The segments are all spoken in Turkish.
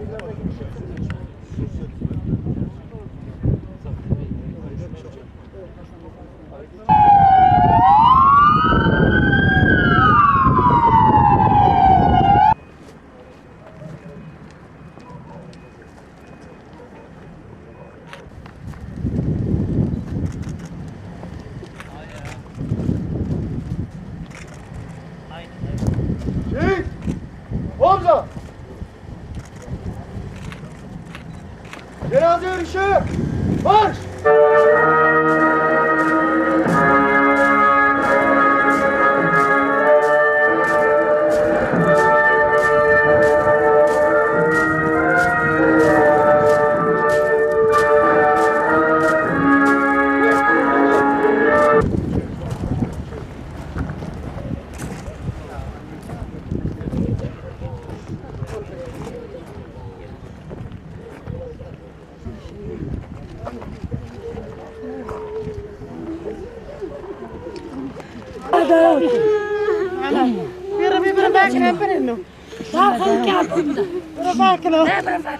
Şehit! 시작 을.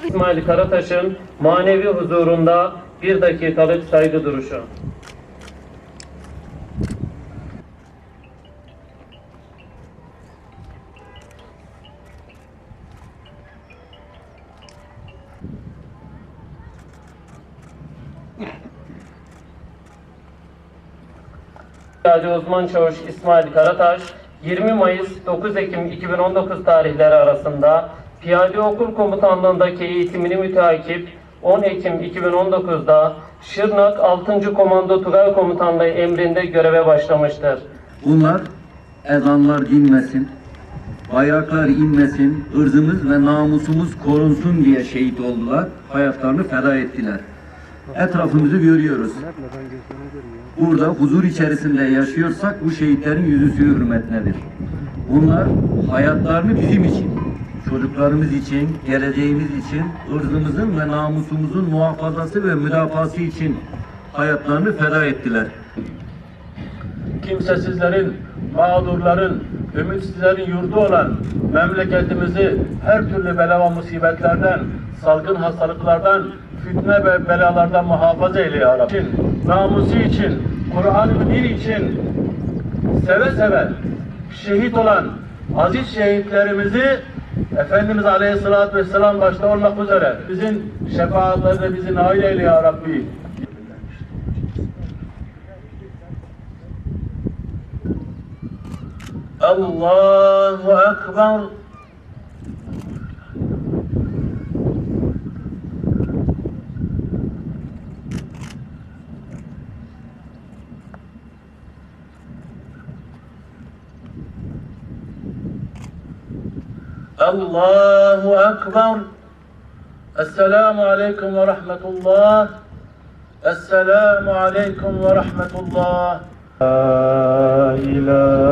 İsmail Karataş'ın manevi huzurunda bir dakikalık saygı duruşu. Hacı Uzman Çavuş İsmail Karataş, 20 Mayıs 9 Ekim 2019 tarihleri arasında Piyade Okul Komutanlığındaki eğitimini müteakip 10 Ekim 2019'da Şırnak 6. Komando Tugay Komutanlığı emrinde göreve başlamıştır. Bunlar ezanlar dinmesin, bayraklar inmesin, ırzımız ve namusumuz korunsun diye şehit oldular. Hayatlarını feda ettiler. Etrafımızı görüyoruz. Burada huzur içerisinde yaşıyorsak bu şehitlerin yüzüsü hürmetnedir. Bunlar hayatlarını bizim için, çocuklarımız için, geleceğimiz için, ırzımızın ve namusumuzun muhafazası ve müdafası için hayatlarını feda ettiler. kimsesizlerin, mağdurların, ümitsizlerin yurdu olan memleketimizi her türlü bela ve musibetlerden, salgın hastalıklardan, fitne ve belalardan muhafaza eyle ya Rabbi. Namusu için, Kur'an-ı Din için seve seve şehit olan aziz şehitlerimizi Efendimiz Aleyhisselatü Vesselam başta olmak üzere bizim şefaatlerine bizi nail eyle ya Rabbi. Allahu Ekber. الله أكبر. السلام عليكم ورحمة الله. السلام عليكم ورحمة الله. لا إله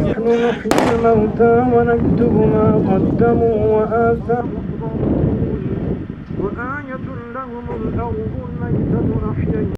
نحن نحيي الموتى ونكتب ما قدموا وآثارهم وآية لهم الأرض الميتة أحييناها